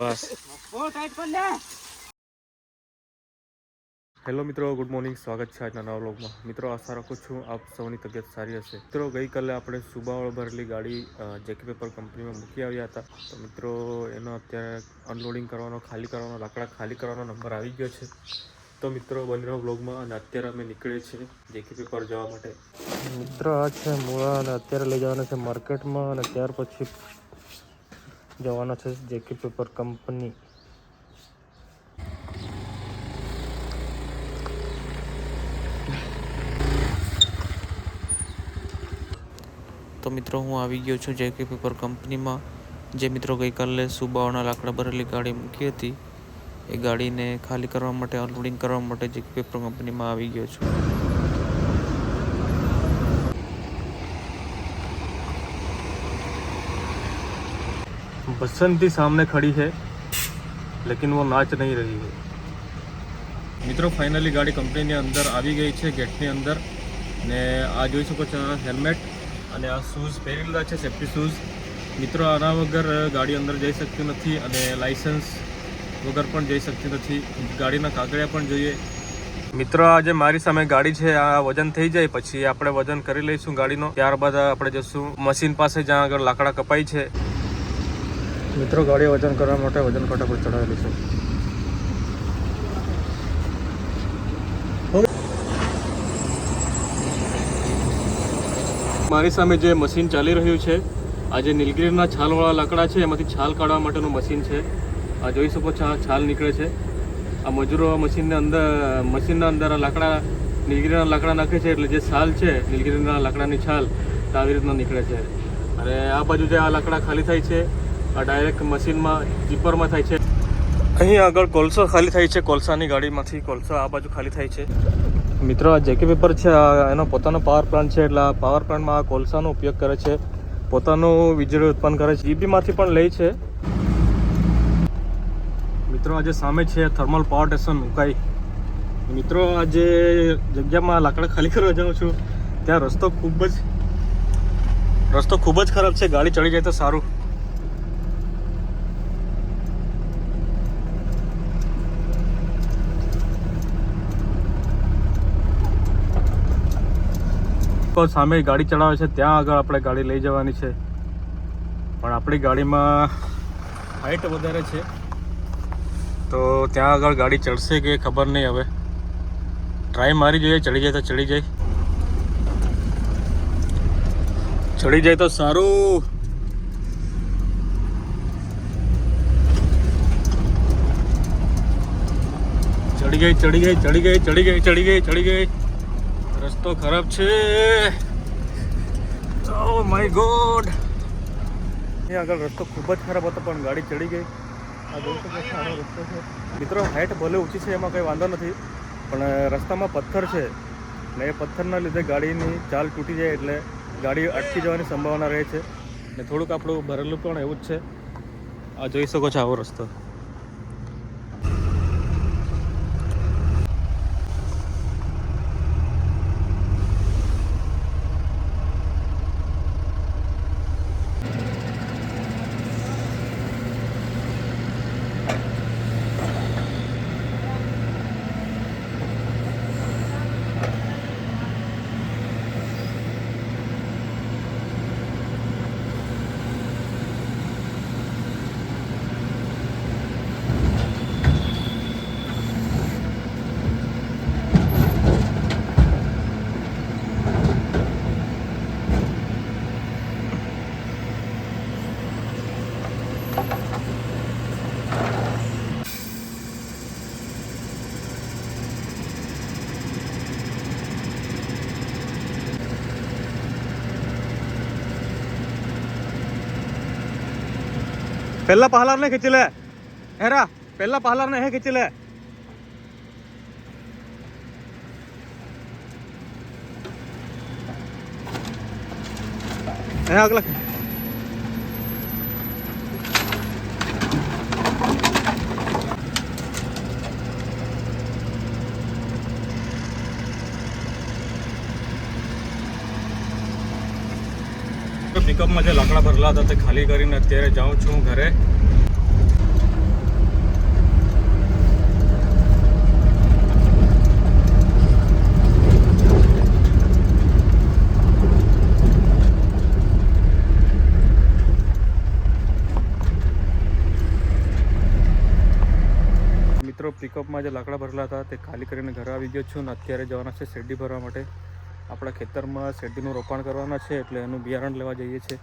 બસ. Hello મિત્રો good morning. સ્વાગત છે આજના નવા બ્લોગમાં મિત્રો આશા રાખું છું આપ સૌની તબિયત સારી હશે. મિત્રો ગઈકાલે આપણે સુબાવળ ભરેલી ગાડી જેકે પેપર કંપનીમાં મૂકી આવ્યા હતા. તો મિત્રો એનો અત્યારે અનલોડિંગ કરવાનો ખાલી કરવાનો લાકડા ખાલી કરવાનો નંબર આવી ગયો છે. તો મિત્રો બની બ્લોગમાં અને અત્યારે અમે નીકળીએ છીએ જેકી પેપર જવા માટે. મિત્રો આ છે મૂળા અને અત્યારે લઈ જવાના છે માર્કેટમાં અને ત્યાર પછી જવાના છે જેકે પેપર કંપની તો મિત્રો, હું આવી ગયો છું જેકે પેપર કંપનીમાં જે મિત્રો ગઈકાલે સુબાઓના લાકડા ભરેલી ગાડી મૂકી હતી. એ ગાડીને ખાલી કરવા માટે અનલોડિંગ કરવા માટે જેકે પેપર કંપનીમાં આવી ગયો છું. बसंती सामने खड़ी है लेकिन वो नाच नहीं रही है મિત્રો ફાઇનલી ગાડી કંપનીની અંદર આવી ગઈ છે ગેટની અંદર ને આ જોઈ શકો છો હેલ્મેટ અને આ શૂઝ પહેરી લીધા છે સેફ્ટી શૂઝ મિત્રો આના વગર ગાડી અંદર જઈ શકતી નથી અને લાઇસન્સ વગર પણ જઈ શકતી નથી ગાડીના કાગળિયા પણ જોઈએ મિત્રો આ જે મારી સામે ગાડી છે આ વજન થઈ જાય પછી આપણે વજન કરી લઈશું ગાડીનો ત્યારબાદ આપણે જશું મશીન પાસે જ્યાં આગળ લાકડા કપાઈ છે મિત્રો ગાડી વજન કરવા માટે વજન કાંટા પર ચડાવેલી છે. મારી સામે જે મશીન ચાલી રહ્યું છે, આ જે નીલગીરીના છાલવાળા લાકડા છે, એમાંથી છાલ કાઢવા માટેનું મશીન છે. આ જોઈ શકો છો છાલ નીકળે છે. આ મજૂરો મશીનને અંદર, મશીનના અંદર આ લાકડા, નીલગિરીના લાકડા નાખે છે, એટલે જે છાલ છે, નીલગીરીના લાકડાની છાલ આવી રીતના નીકળે છે. અને આ બાજુ જે આ લાકડા ખાલી થાય છે આ ડાયરેક્ટ મશીનમાં જીપરમાં થાય છે. અહીં આગળ કોલસો ખાલી થાય છે, કોલસાની ગાડીમાંથી. કોલસો આ બાજુ ખાલી થાય છે. મિત્રો, આ જેકે પેપર છે એનો પોતાનો પાવર પ્લાન્ટ છે, એટલે આ પાવર પ્લાન્ટમાં આ કોલસાનો ઉપયોગ કરે છે. પોતાનું વીજળી ઉત્પન્ન કરે છે. જીબીમાંથી પણ લે છે. મિત્રો, આજે સામે છે થર્મલ પાવર સ્ટેશન ઉકાઈ મિત્રો, આજે જગ્યામાં લાકડા ખાલી કરવા જાઉં છું. ત્યાં રસ્તો ખૂબ જ, રસ્તો ખૂબ જ ખરાબ છે. ગાડી ચડી જાય તો સારું. તો સામે ગાડી ચડાવે છે, ત્યાં આગળ આપણે ગાડી લઈ જવાની છે. પણ આપણી ગાડીમાં હાઈટ વધારે છે. તો ત્યાં આગળ ગાડી ચડશે કે ખબર નહીં હવે. ટ્રાય મારી જોઈએ, ચડી જાય તો ચડી જાય. ચડી જાય તો સારું. ચડી ગઈ ચડી ગઈ ચડી ગઈ ચડી ગઈ ચડી ગઈ ચડી ગઈ. રસ્તો ખરાબ છે. ઓ માય ગોડ એ આગળ રસ્તો ખૂબ જ ખરાબ હતો, પણ ગાડી ચડી ગઈ. આ જોઈ શકો સારો રસ્તો છે. મિત્રો હાઈટ ભલે ઊંચી છે, એમાં કંઈ વાંધો નથી, પણ રસ્તામાં પથ્થર છે. ને એ પથ્થરના લીધે ગાડીની ચાલ તૂટી જાય, એટલે ગાડી અટકી જવાની સંભાવના રહે છે. ને થોડુંક આપણું ભરેલું પણ એવું જ છે. આ જોઈ શકો છો, આવો રસ્તો. પહેલા પહાલારને ખેંચી લે હેરા પહેલા પહાલારને હે ખેંચી લે હે આગલા પિકઅપમાં જે લાકડા ભરેલા હતા તે ખાલી કરીને અત્યારે જાઉં છું ઘરે. મિત્રો પિકઅપમાં જે લાકડા ભરેલા હતા તે ખાલી કરીને ઘરે આવી ગયો છું અને અત્યારે જવાના છે શેરડી ભરવા માટે. આપણા ખેતરમાં શેરડીનું રોપાણ કરવાના છે એટલે એનું બિયારણ લેવા જઈએ છીએ.